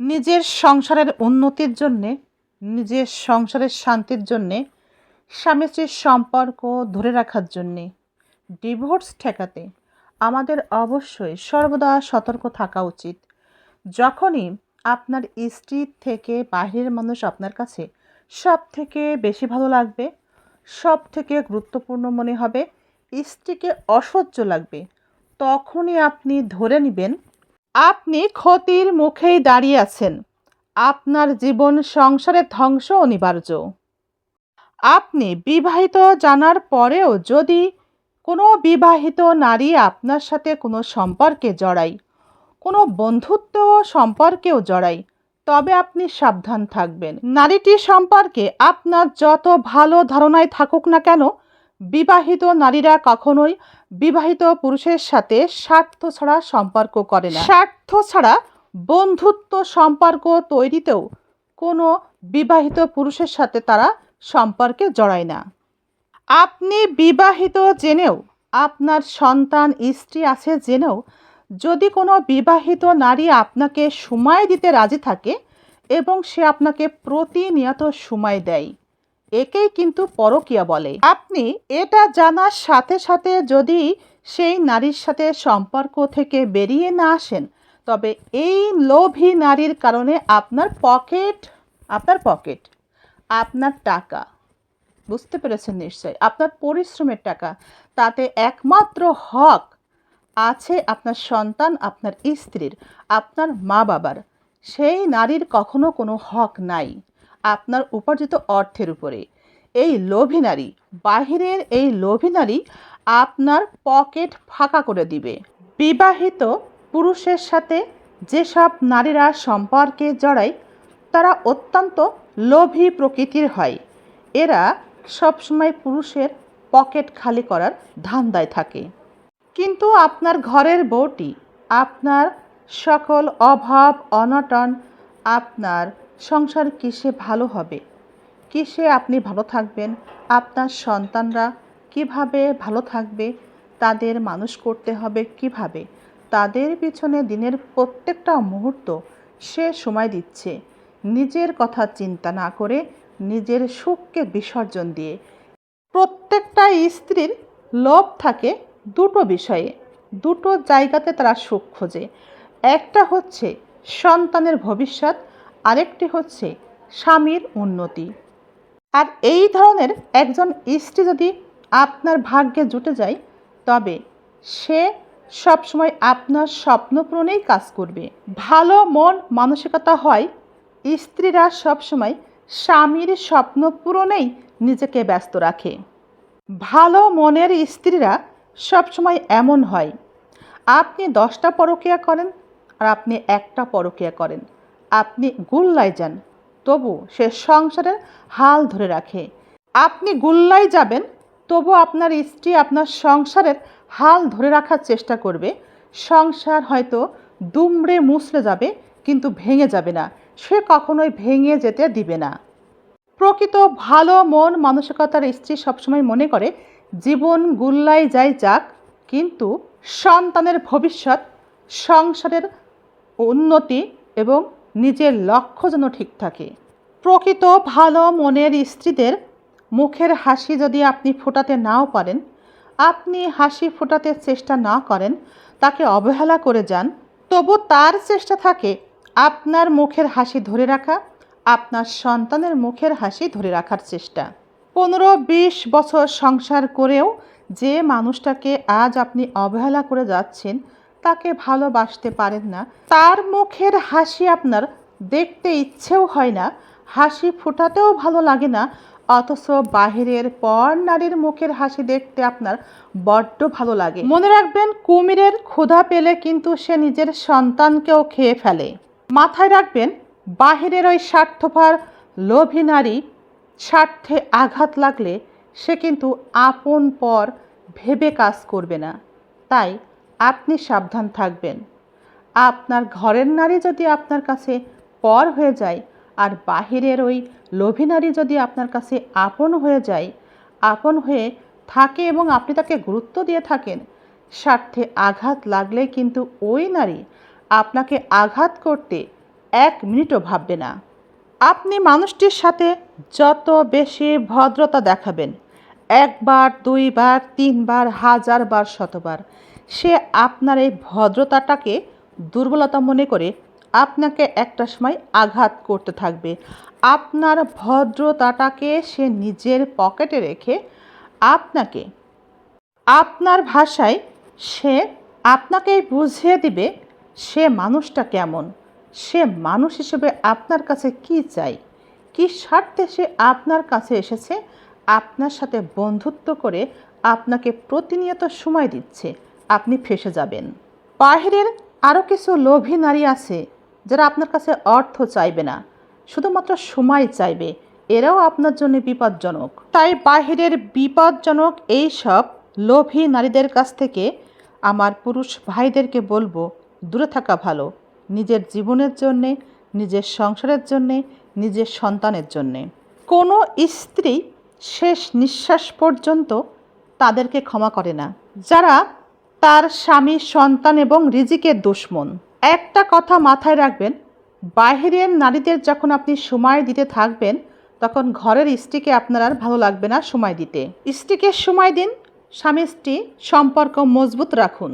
নিজের সংসারের উন্নতির জন্যে, নিজের সংসারের শান্তির জন্যে, স্বামী স্ত্রীর সম্পর্ক ধরে রাখার জন্যে, ডিভোর্স ঠেকাতে আমাদের অবশ্যই সর্বদা সতর্ক থাকা উচিত। যখনই আপনার স্ত্রীর থেকে বাহিরের মানুষ আপনার কাছে সব থেকে বেশি ভালো লাগবে সব থেকে গুরুত্বপূর্ণ মনে হবে, স্ত্রীকে অসহ্য লাগবে, তখনই আপনি ধরে নেবেন আপনি ক্ষতির মুখেই দাঁড়িয়ে আছেন। আপনার জীবন সংসারে ধ্বংস অনিবার্য। আপনি বিবাহিত জানার পরেও যদি কোনো বিবাহিত নারী আপনার সাথে কোনো সম্পর্কে জড়ায়, কোনো বন্ধুত্ব সম্পর্কেও জড়ায়, তবে আপনি সাবধান থাকবেন। নারীটি সম্পর্কে আপনার যত ভালো ধারণায় থাকুক না কেন বিবাহিত নারীরা কখনোই বিবাহিত পুরুষের সাথে স্বার্থ ছাড়া সম্পর্ক করে না। স্বার্থ ছাড়া বন্ধুত্ব সম্পর্ক তৈরিতেও কোনো বিবাহিত পুরুষের সাথে তারা সম্পর্কে জড়ায় না। আপনি বিবাহিত জেনেও, আপনার সন্তান, স্ত্রী আছে জেনেও, যদি কোনো বিবাহিত নারী আপনাকে সময় দিতে রাজি থাকে এবং সে আপনাকে প্রতিনিয়ত সময় দেয় একেই কিন্তু পরকীয়া বলে। আপনি এটা জানার সাথে সাথে যদি সেই নারীর সাথে সম্পর্ক থেকে বেরিয়ে না আসেন, তবে এই লোভী নারীর কারণে আপনার পকেট আপনার পকেট, আপনার টাকা, বুঝতে পেরেছেন নিশ্চয় আপনার পরিশ্রমের টাকা, তাতে একমাত্র হক আছে আপনার সন্তান, আপনার স্ত্রীর, আপনার মা বাবার সেই নারীর কখনো কোনো হক নাই। আপনার উপার্জিত অর্থের উপরে এই লোভী নারী, বাহিরের এই লোভী নারী আপনার পকেট ফাঁকা করে দিবে। বিবাহিত পুরুষের সাথে যেসব নারীরা সম্পর্কে জড়ায়, তারা অত্যন্ত লোভী প্রকৃতির হয়। এরা সবসময় পুরুষের পকেট খালি করার ধান্দায় থাকে। কিন্তু আপনার ঘরের বউটি, আপনার সকল অভাব, অনটন, আপনার সংসার কিসে ভালো হবে? কিসে আপনি ভালো থাকবেন? আপনার সন্তানরা কীভাবে ভালো থাকবে? তাদের মানুষ করতে হবে কীভাবে? তাদের পিছনে দিনের প্রত্যেকটা মুহূর্ত সে সময় দিচ্ছে। নিজের কথা চিন্তা না করে নিজের সুখকে বিসর্জন দিয়ে। প্রত্যেকটা স্ত্রীর লোভ থাকে দুটো বিষয়ে। দুটো জায়গাতে তারা সুখ খোঁজে। একটা হচ্ছে সন্তানের ভবিষ্যৎ আরেকটি হচ্ছে স্বামীর উন্নতি। আর এই ধরনের একজন স্ত্রী যদি আপনার ভাগ্যে জুটে যায়, তবে সে সবসময় আপনার স্বপ্ন পূরণেই কাজ করবে। ভালো মন মানসিকতা হয়, স্ত্রীরা সবসময় স্বামীর স্বপ্ন পূরণেই নিজেকে ব্যস্ত রাখে। ভালো মনের স্ত্রীরা সবসময় এমন হয়, আপনি দশটা পরকিয়া করেন আর আপনি একটা পরকিয়া করেন। আপনি গুল্লায় যান। তবু সে সংসারের হাল ধরে রাখে। আপনি গুল্লায় যাবেন, তবু আপনার স্ত্রী আপনার সংসারের হাল ধরে রাখার চেষ্টা করবে। সংসার হয়তো দুমড়ে মুছড়ে যাবে, কিন্তু ভেঙে যাবে না। সে কখনোই ভেঙে যেতে দিবে না। প্রকৃত ভালো মন মানসিকতার স্ত্রী সবসময় মনে করে, জীবন গুল্লাই যায় যাক, কিন্তু সন্তানের ভবিষ্যৎ, সংসারের উন্নতি এবং নিজের লক্ষ্য যেন ঠিক থাকে। প্রকৃত ভালো মনের স্ত্রীদের মুখের হাসি যদি আপনি ফোটাতে নাও পারেন, আপনি হাসি ফোটাতে চেষ্টা না করেন, তাকে অবহেলা করে যান, তবু তার চেষ্টা থাকে আপনার মুখের হাসি ধরে রাখা, আপনার সন্তানের মুখের হাসি ধরে রাখার চেষ্টা। পনেরো বিশ বছর সংসার করেও যে মানুষটাকে আজ আপনি অবহেলা করে যাচ্ছেন তাকে ভালোবাসতে পারেন না। তার মুখের হাসি আপনার দেখতে ইচ্ছেও হয় না। হাসি ফোটাতেও ভালো লাগে না। অথচ বাহিরের পর নারীর মুখের হাসি দেখতে আপনার বড্ড ভালো লাগে। মনে রাখবেন, কুমিরের ক্ষুধা পেলে কিন্তু সে নিজের সন্তানকেও খেয়ে ফেলে। মাথায় রাখবেন, বাহিরের ওই স্বার্থপর লোভী নারী স্বার্থে আঘাত লাগলে সে কিন্তু আপন পর ভেবে কাজ করবে না। তাই আপনি সাবধান থাকবেন। আপনার ঘরের নারী যদি আপনার কাছে পর হয়ে যায় আর বাহিরের ওই লোভী নারী যদি আপনার কাছে আপন হয়ে যায়, আপন হয়ে থাকে এবং আপনি তাকে গুরুত্ব দিয়ে থাকেন, স্বার্থে আঘাত লাগলে কিন্তু ওই নারী আপনাকে আঘাত করতে এক মিনিটও ভাববে না। আপনি মানুষটির সাথে যত বেশি ভদ্রতা দেখাবেন, একবার, দুইবার, তিনবার, হাজারবার, শতবার সে আপনার এই ভদ্রতাটাকে দুর্বলতা মনে করে আপনাকে একটা সময় আঘাত করতে থাকবে। আপনার ভদ্রতাটাকে সে নিজের পকেটে রেখে আপনাকে, আপনার ভাষায় সে আপনাকে বুঝিয়ে দিবে সে মানুষটা কেমন। সে মানুষ হিসেবে আপনার কাছে কি চাই? কি স্বার্থে সে আপনার কাছে এসেছে? আপনার সাথে বন্ধুত্ব করে আপনাকে প্রতিনিয়ত সময় দিচ্ছে। আপনি ফেসে যাবেন। বাহিরের আরও কিছু লোভী নারী আছে যারা আপনার কাছে অর্থ চাইবে না, শুধুমাত্র সময় চাইবে। এরাও আপনার জন্য বিপজ্জনক। তাই বাহিরের বিপজ্জনক এই সব লোভী নারীদের কাছ থেকে আমার পুরুষ ভাইদেরকে বলব, দূরে থাকা ভালো। নিজের জীবনের জন্যে, নিজের সংসারের জন্যে, নিজের সন্তানের জন্যে। কোনো স্ত্রী শেষ নিঃশ্বাস পর্যন্ত তাদেরকে ক্ষমা করে না। যারা তার স্বামী, সন্তান এবং রিজিকের দুশ্মন। একটা কথা মাথায় রাখবেন, বাহিরের নারীদের যখন আপনি সময় দিতে থাকবেন, তখন ঘরের স্ত্রীকে আপনার আর ভালো লাগবে না সময় দিতে। স্ত্রীকে সময় দিন স্বামী স্ত্রী সম্পর্ক মজবুত রাখুন।